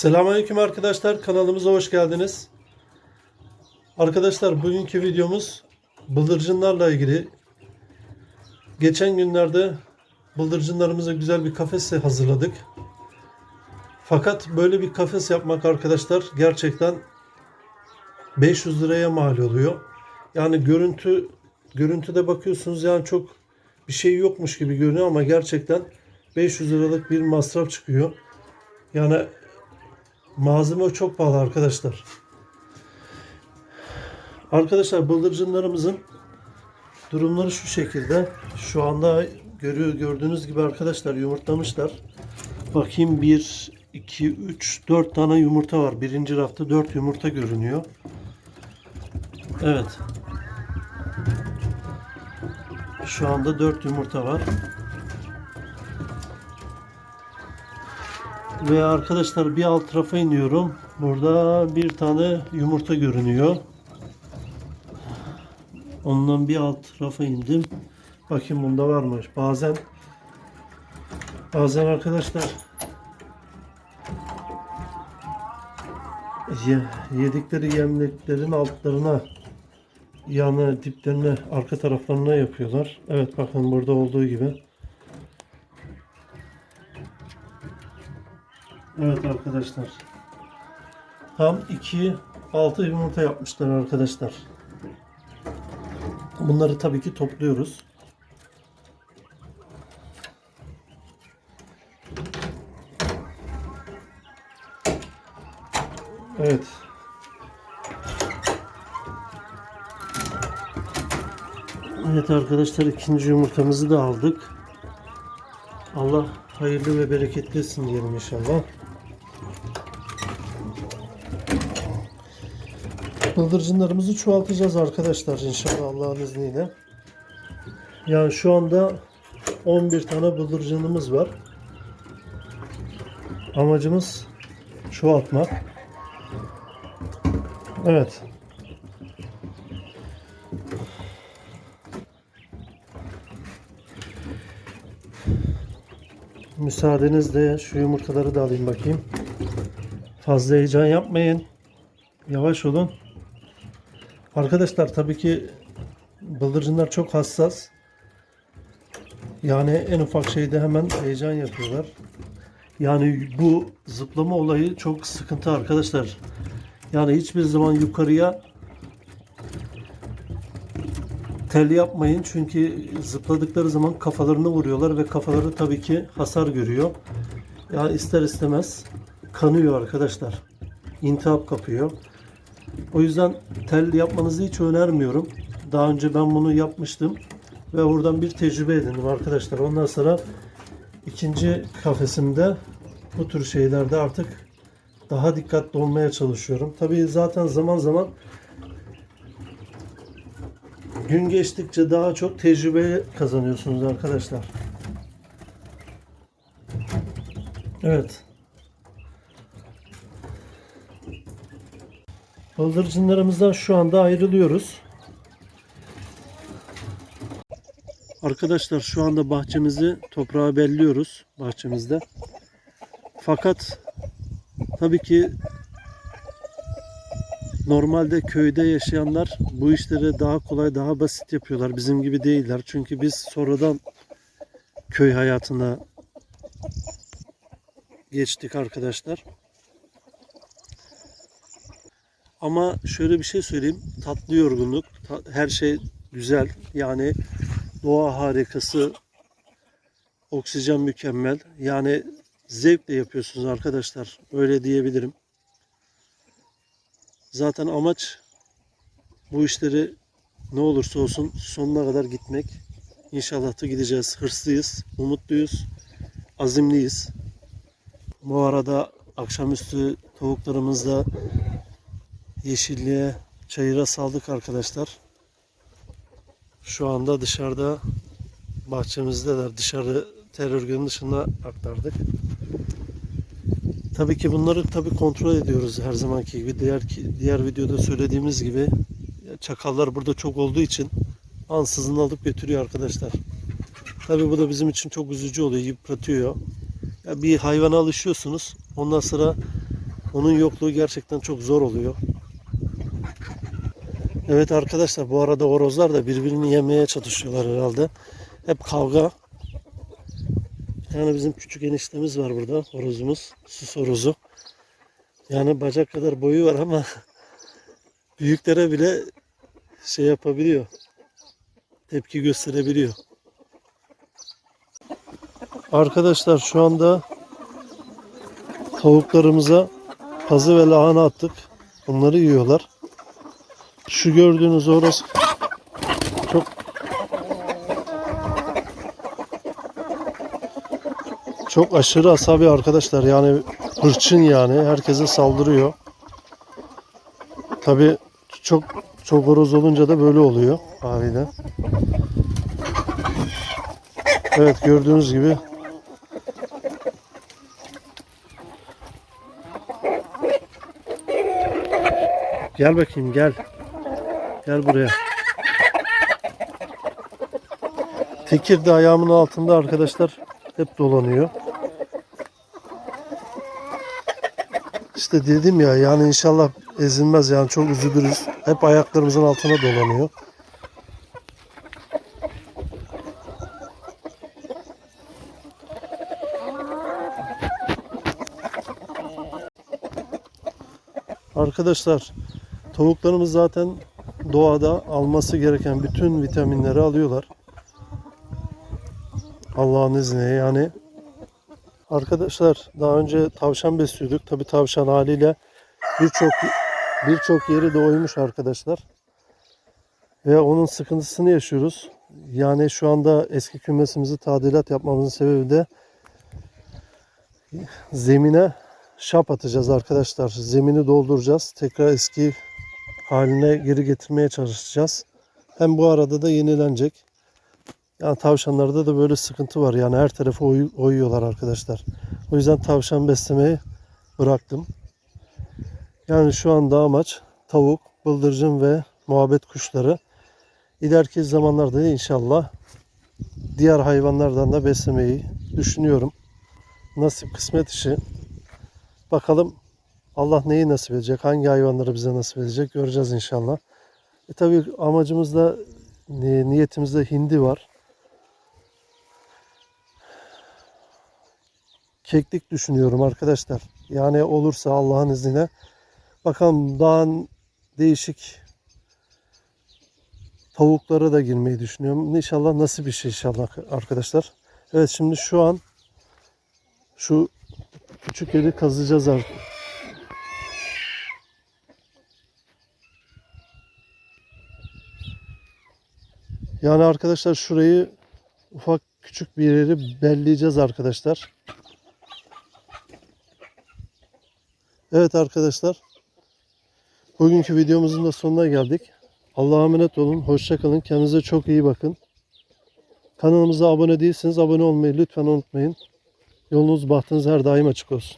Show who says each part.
Speaker 1: Selamünaleyküm arkadaşlar. Kanalımıza hoş geldiniz. Arkadaşlar bugünkü videomuz bıldırcınlarla ilgili. Geçen günlerde bıldırcınlarımıza güzel bir kafes hazırladık. Fakat böyle bir kafes yapmak arkadaşlar gerçekten 500 liraya mal oluyor. Yani görüntü görüntüde bakıyorsunuz yani çok bir şey yokmuş gibi görünüyor ama gerçekten 500 liralık bir masraf çıkıyor. Yani Malzeme çok pahalı arkadaşlar. Arkadaşlar bıldırcınlarımızın durumları şu şekilde. Şu anda görüyor gördüğünüz gibi arkadaşlar yumurtlamışlar. Bakayım 1 2 3 4 tane yumurta var. Birinci rafta 4 yumurta görünüyor. Evet. Şu anda 4 yumurta var. Ve arkadaşlar bir alt tarafa iniyorum. Burada bir tane yumurta görünüyor. Ondan bir alt tarafa indim. Bakayım bunda varmış. Bazen bazen arkadaşlar ye- yedikleri yemliklerin altlarına yanı diplerine arka taraflarına yapıyorlar. Evet bakın burada olduğu gibi. Evet arkadaşlar. Tam 2 6 yumurta yapmışlar arkadaşlar. Bunları tabii ki topluyoruz. Evet. Evet arkadaşlar ikinci yumurtamızı da aldık. Allah hayırlı ve bereketli etsin diyelim inşallah. Bıldırcınlarımızı çoğaltacağız arkadaşlar inşallah Allah'ın izniyle. Yani şu anda 11 tane bıldırcınımız var. Amacımız çoğaltmak. Evet. Müsaadenizle şu yumurtaları da alayım bakayım. Fazla heyecan yapmayın. Yavaş olun. Arkadaşlar tabii ki bıldırcınlar çok hassas. Yani en ufak şeyde hemen heyecan yapıyorlar. Yani bu zıplama olayı çok sıkıntı arkadaşlar. Yani hiçbir zaman yukarıya tel yapmayın çünkü zıpladıkları zaman kafalarını vuruyorlar ve kafaları tabii ki hasar görüyor. Yani ister istemez kanıyor arkadaşlar. İntihap kapıyor. O yüzden tel yapmanızı hiç önermiyorum. Daha önce ben bunu yapmıştım ve oradan bir tecrübe edindim arkadaşlar. Ondan sonra ikinci kafesimde bu tür şeylerde artık daha dikkatli olmaya çalışıyorum. Tabii zaten zaman zaman gün geçtikçe daha çok tecrübe kazanıyorsunuz arkadaşlar. Evet. Bıldırcınlarımızdan şu anda ayrılıyoruz. Arkadaşlar şu anda bahçemizi toprağa belliyoruz bahçemizde. Fakat tabii ki normalde köyde yaşayanlar bu işleri daha kolay, daha basit yapıyorlar. Bizim gibi değiller. Çünkü biz sonradan köy hayatına geçtik arkadaşlar. Ama şöyle bir şey söyleyeyim. Tatlı yorgunluk. her şey güzel. Yani doğa harikası. Oksijen mükemmel. Yani zevkle yapıyorsunuz arkadaşlar. Öyle diyebilirim. Zaten amaç bu işleri ne olursa olsun sonuna kadar gitmek. İnşallah da gideceğiz. Hırslıyız, umutluyuz, azimliyiz. Bu arada akşamüstü tavuklarımızla yeşilliğe, çayıra saldık arkadaşlar. Şu anda dışarıda bahçemizdeler. Dışarı terör günün dışına aktardık. Tabii ki bunları tabii kontrol ediyoruz her zamanki gibi. Diğer diğer videoda söylediğimiz gibi çakallar burada çok olduğu için ansızın alıp götürüyor arkadaşlar. Tabii bu da bizim için çok üzücü oluyor, yıpratıyor. Ya bir hayvana alışıyorsunuz. Ondan sonra Onun yokluğu gerçekten çok zor oluyor. Evet arkadaşlar bu arada horozlar da birbirini yemeye çalışıyorlar herhalde. Hep kavga. Bir tane bizim küçük eniştemiz var burada horozumuz. Sus horozu. Yani bacak kadar boyu var ama büyüklere bile şey yapabiliyor. Tepki gösterebiliyor. Arkadaşlar şu anda tavuklarımıza pazı ve lahana attık. Onları yiyorlar. Şu gördüğünüz orası çok çok aşırı asabi arkadaşlar. Yani hırçın yani. Herkese saldırıyor. Tabi çok çok horoz olunca da böyle oluyor haliyle. Evet gördüğünüz gibi Gel bakayım gel. Gel buraya. Tekir de ayağımın altında arkadaşlar hep dolanıyor. İşte dedim ya yani inşallah ezilmez yani çok üzülürüz. Hep ayaklarımızın altına dolanıyor. Arkadaşlar tavuklarımız zaten doğada alması gereken bütün vitaminleri alıyorlar. Allah'ın izniyle yani. Arkadaşlar daha önce tavşan besliyorduk. Tabi tavşan haliyle birçok birçok yeri doymuş arkadaşlar. Ve onun sıkıntısını yaşıyoruz. Yani şu anda eski kümesimizi tadilat yapmamızın sebebi de zemine şap atacağız arkadaşlar. Zemini dolduracağız. Tekrar eski haline geri getirmeye çalışacağız. Hem bu arada da yenilenecek. Yani tavşanlarda da böyle sıkıntı var. Yani her tarafı oy- oyuyorlar arkadaşlar. O yüzden tavşan beslemeyi bıraktım. Yani şu anda amaç tavuk, bıldırcın ve muhabbet kuşları. İleriki zamanlarda da inşallah diğer hayvanlardan da beslemeyi düşünüyorum. Nasip kısmet işi. Bakalım Allah neyi nasip edecek, hangi hayvanları bize nasip edecek göreceğiz inşallah. E tabi amacımızda, ni- niyetimizde hindi var. Keklik düşünüyorum arkadaşlar. Yani olursa Allah'ın izniyle. Bakalım daha değişik tavuklara da girmeyi düşünüyorum. İnşallah nasıl bir şey inşallah arkadaşlar. Evet şimdi şu an şu küçük yeri kazacağız artık. Yani arkadaşlar şurayı ufak küçük bir yeri belleyeceğiz arkadaşlar. Evet arkadaşlar. Bugünkü videomuzun da sonuna geldik. Allah'a emanet olun. Hoşça kalın. Kendinize çok iyi bakın. Kanalımıza abone değilseniz abone olmayı lütfen unutmayın. Yolunuz bahtınız her daim açık olsun.